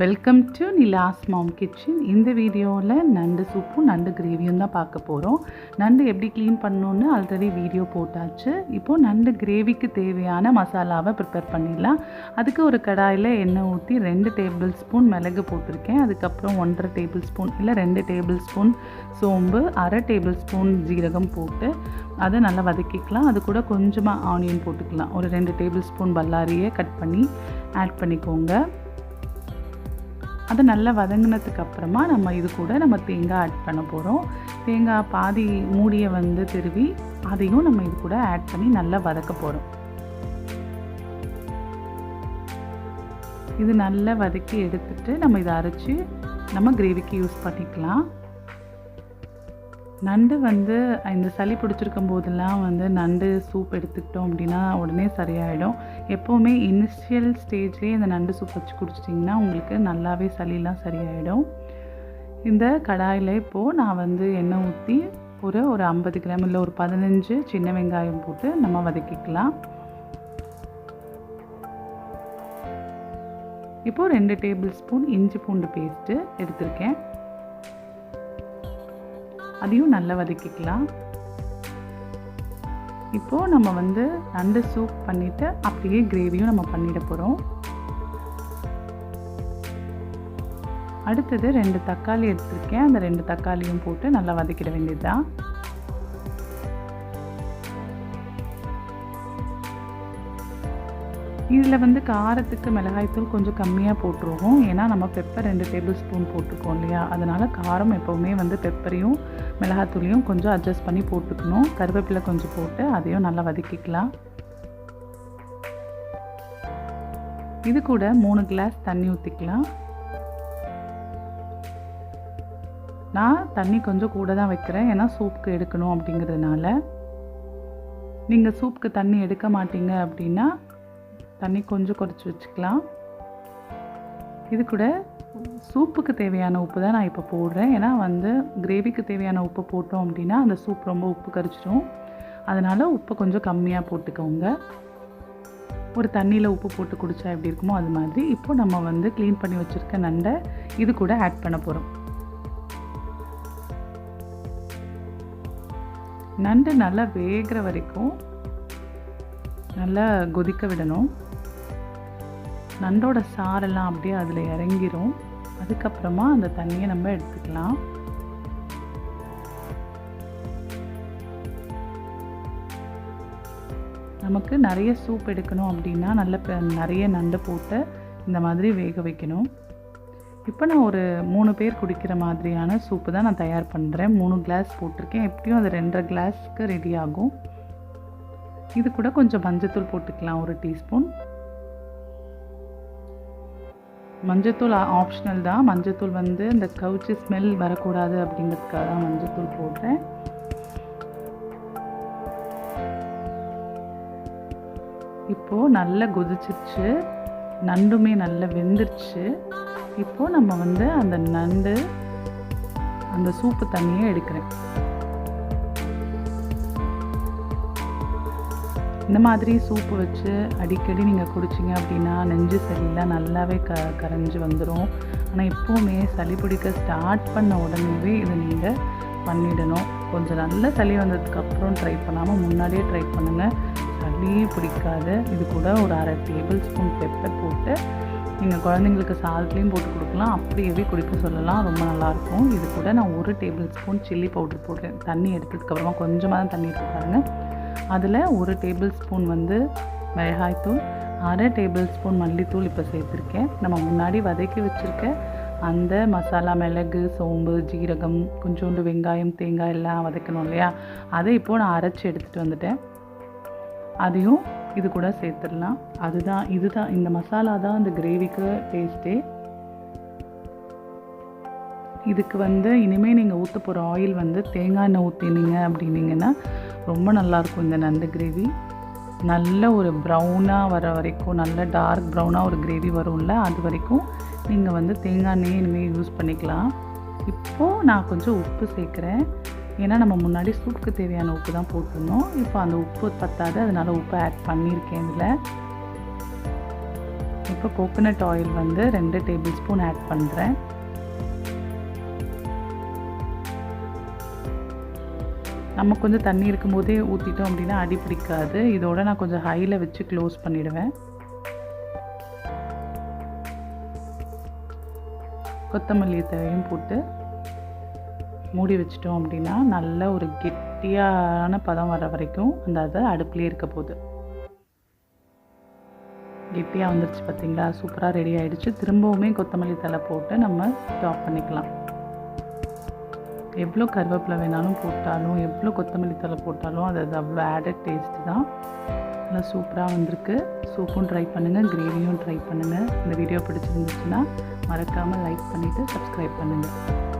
Welcome to Nila's mom kitchen இந்த வீடியோவில் நண்டு சூப்பும் நண்டு கிரேவியும் தான் பார்க்க போகிறோம் நண்டு எப்படி க்ளீன் பண்ணணுன்னு ஆல்ரெடி வீடியோ போட்டாச்சு. இப்போது நண்டு கிரேவிக்கு தேவையான மசாலாவை ப்ரிப்பேர் பண்ணிடலாம். அதுக்கு ஒரு கடாயில் எண்ணெய் ஊற்றி ரெண்டு டேபிள் ஸ்பூன் மிளகு போட்டிருக்கேன். அதுக்கப்புறம் ஒன்றரை டேபிள் ஸ்பூன் இல்லை ரெண்டு டேபிள் ஸ்பூன் சோம்பு அரை டேபிள் ஸ்பூன் ஜீரகம் போட்டு அதை நல்லா வதக்கிக்கலாம். அது கூட கொஞ்சமாக ஆனியன் போட்டுக்கலாம். ஒரு ரெண்டு டேபிள் ஸ்பூன் பல்லாரியை கட் பண்ணி ஆட் பண்ணிக்கோங்க. அது நல்லா வதங்கினதுக்கு அப்புறமா நம்ம இது கூட நம்ம தேங்காய் ஆட் பண்ண போகிறோம் தேங்காய் பாதி மூடியை வந்து திருவி அதையும் நம்ம இது கூட ஆட் பண்ணி நல்லா வதக்க போகிறோம் இது நல்லா வதக்கி எடுத்துட்டு நம்ம இதை அரைச்சி நம்ம கிரேவிக்கு யூஸ் பண்ணிக்கலாம். நண்டு வந்து இந்த சளி பிடிச்சிருக்கும் போதெல்லாம் வந்து நண்டு சூப் எடுத்துக்கிட்டோம் அப்படின்னா உடனே சரியாயிடும். எப்போவுமே இனிஷியல் ஸ்டேஜ்லேயே இந்த நண்டு சூப் வச்சு குடிச்சிட்டிங்கன்னா உங்களுக்கு நல்லாவே சளியெல்லாம் சரியாயிடும். இந்த கடாயில் இப்போது நான் வந்து எண்ணெய் ஊற்றி ஒரு ஒரு ஐம்பது கிராம் இல்லை ஒரு பதினஞ்சு சின்ன வெங்காயம் போட்டு நம்ம வதக்கிக்கலாம். இப்போது ரெண்டு டேபிள் ஸ்பூன் இஞ்சி பூண்டு பேஸ்ட்டு எடுத்திருக்கேன். அதையும் நல்லா வதக்கிக்கலாம். இப்போது நம்ம வந்து நண்டு சூப் பண்ணிவிட்டு அப்படியே கிரேவியும் நம்ம பண்ணிட போகிறோம் அடுத்தது ரெண்டு தக்காளி எடுத்திருக்கேன். அந்த ரெண்டு தக்காளியும் போட்டு நல்லா வதக்கிட வேண்டியதுதான். இதில் வந்து காரத்துக்கு மிளகாய்த்தூள் கொஞ்சம் கம்மியாக போட்டுருவோம். ஏன்னா நம்ம பெப்பர் ரெண்டு டேபிள் ஸ்பூன் போட்டிருக்கோம் இல்லையா? அதனால் காரம் எப்போவுமே வந்து பெப்பரையும் மிளகாத்தூளையும் கொஞ்சம் அட்ஜஸ்ட் பண்ணி போட்டுக்கணும். கருவேப்பிலை கொஞ்சம் போட்டு அதையும் நல்லா வதக்கிக்கலாம். இது கூட மூணு கிளாஸ் தண்ணி ஊற்றிக்கலாம் நான் தண்ணி கொஞ்சம் கூட தான் வைக்கிறேன். ஏன்னா சூப்புக்கு எடுக்கணும் அப்படிங்கிறதுனால. நீங்கள் சூப்புக்கு தண்ணி எடுக்க மாட்டீங்க அப்படின்னா தண்ணி கொஞ்சம் குறைச்சி வச்சுக்கலாம். இது கூட சூப்புக்கு தேவையான உப்பு தான் நான் இப்போ போடுறேன். ஏன்னா வந்து கிரேவிக்கு தேவையான உப்பு போட்டோம் அப்படின்னா அந்த சூப் ரொம்ப உப்பு கரிச்சிடும் அதனால் உப்பை கொஞ்சம் கம்மியாக போட்டுக்கோங்க. ஒரு தண்ணியில் உப்பு போட்டு குடித்தா எப்படி இருக்குமோ அது மாதிரி. இப்போ நம்ம வந்து க்ளீன் பண்ணி வச்சுருக்க நண்டை இது கூட ஆட் பண்ண போகிறோம் நண்டு நல்லா வேகிற வரைக்கும் நல்லா கொதிக்க விடணும். நண்டோட சாரெல்லாம் அப்படியே அதில் இறங்கிரும். அதுக்கப்புறமா அந்த தண்ணியை நம்ம எடுத்துக்கலாம். நமக்கு நிறைய சூப் எடுக்கணும் அப்படின்னா நல்ல நிறைய நண்டு போட்டு இந்த மாதிரி வேக வைக்கணும். இப்போ நான் ஒரு மூணு பேர் குடிக்கிற மாதிரியான சூப்பு தான் நான் தயார் பண்ணுறேன் மூணு கிளாஸ் போட்டிருக்கேன். எப்படியும் அது ரெண்டரை கிளாஸ்க்கு ரெடி ஆகும். இது கூட கொஞ்சம் மஞ்சத்தூள் போட்டுக்கலாம். ஒரு டீஸ்பூன். மஞ்சத்தூள் ஆப்ஷனல் தான். மஞ்சத்தூள் வந்து இந்த கவுச்சி ஸ்மெல் வரக்கூடாது அப்படிங்கிறதுக்காக தான் மஞ்சத்தூள் போடுறேன். இப்போது நல்லா கொதிச்சிருச்சு. நண்டுமே நல்லா வெந்துருச்சு. இப்போது நம்ம வந்து அந்த நண்டு அந்த சூப்பு தண்ணியை எடுக்கிறேன். இந்த மாதிரி சூப்பு வச்சு அடிக்கடி நீங்கள் குடிச்சிங்க அப்படின்னா நெஞ்சு சளியெலாம் நல்லாவே க கரைஞ்சி வந்துடும் ஆனால் எப்போவுமே சளி பிடிக்க ஸ்டார்ட் பண்ண உடனேவே இதை நீங்கள் பண்ணிடணும். கொஞ்சம் நல்ல சளி வந்ததுக்கப்புறம் ட்ரை பண்ணாமல் முன்னாடியே ட்ரை பண்ணுங்கள் சளியே பிடிக்காது. இது கூட ஒரு அரை டேபிள் ஸ்பூன் பெப்பர் போட்டு நீங்கள் குழந்தைங்களுக்கு சாதத்துலேயும் போட்டு கொடுக்கலாம். அப்படியே குடிக்க சொல்லலாம். ரொம்ப நல்லாயிருக்கும். இது கூட நான் ஒரு டேபிள் ஸ்பூன் சில்லி பவுடர் போடுறேன். தண்ணி எடுத்ததுக்கப்புறமா கொஞ்சமாக தான் தண்ணி எடுத்து பாருங்கள் அதில் ஒரு டேபிள் ஸ்பூன் வந்து மிளகாய்த்தூள் அரை டேபிள் ஸ்பூன் மல்லித்தூள் இப்போ சேர்த்துருக்கேன். நம்ம முன்னாடி வதக்கி வச்சுருக்க அந்த மசாலா மிளகு சோம்பு ஜீரகம் கொஞ்சோண்டு வெங்காயம் தேங்காய் எல்லாம் வதக்கணும் இல்லையா? அதை இப்போது நான் அரைச்சி எடுத்துகிட்டு வந்துட்டேன். அதையும் இது கூட சேர்த்துடலாம். அதுதான் இதுதான் இந்த மசாலா தான் அந்த கிரேவிக்கு டேஸ்ட்டே இதுக்கு வந்து இனிமேல் நீங்கள் ஊற்ற போகிற ஆயில் வந்து தேங்காய் எண்ணெய் ஊற்றினீங்க அப்படின்னீங்கன்னா ரொம்ப நல்லாயிருக்கும் இந்த நண்டு கிரேவி நல்ல ஒரு ப்ரௌனாக வர வரைக்கும் நல்ல டார்க் ப்ரௌனாக ஒரு கிரேவி வரும்ல அது வரைக்கும் நீங்கள் வந்து தேங்காய் எண்ணெய் இனிமேல் யூஸ் பண்ணிக்கலாம். இப்போது நான் கொஞ்சம் உப்பு சேர்க்குறேன். ஏன்னா நம்ம முன்னாடி சூப்புக்கு தேவையான உப்பு தான் போட்டிருந்தோம். இப்போ அந்த உப்பு பத்தாது அதனால் உப்பு ஆட் பண்ணியிருக்கேன் இதில். இப்போ கோகோனட் ஆயில் வந்து ரெண்டு டேபிள் ஸ்பூன் ஆட் பண்ணுறேன் நம்ம கொஞ்சம் தண்ணி இருக்கும்போதே ஊற்றிட்டோம் அப்படின்னா அடி பிடிக்காது. இதோட நான் கொஞ்சம் ஹையில் வச்சு க்ளோஸ் பண்ணிவிடுவேன் கொத்தமல்லி தழையும் போட்டு மூடி வச்சிட்டோம் அப்படின்னா நல்ல ஒரு கெட்டியான பதம் வர வரைக்கும் அந்த அதை அடுப்புலேயே இருக்க போகுது. கெட்டியாக வந்துருச்சு பார்த்தீங்களா சூப்பராக ரெடி ஆகிடுச்சு திரும்பவுமே கொத்தமல்லி தலை போட்டு நம்ம ஸ்டாப் பண்ணிக்கலாம். எவ்வளோ கருவேப்பிலை வேணாலும் போட்டாலும் எவ்வளோ கொத்தமல்லி தலை போட்டாலும் அது அது அவ்வளோ ஆடட் டேஸ்ட் தான். நல்லா சூப்பராக வந்திருக்கு. சூப்பும் ட்ரை பண்ணுங்கள் கிரேவியும் ட்ரை பண்ணுங்கள் இந்த வீடியோ பிடிச்சிருந்துச்சுன்னா மறக்காமல் லைக் பண்ணிவிட்டு சப்ஸ்கிரைப் பண்ணுங்கள்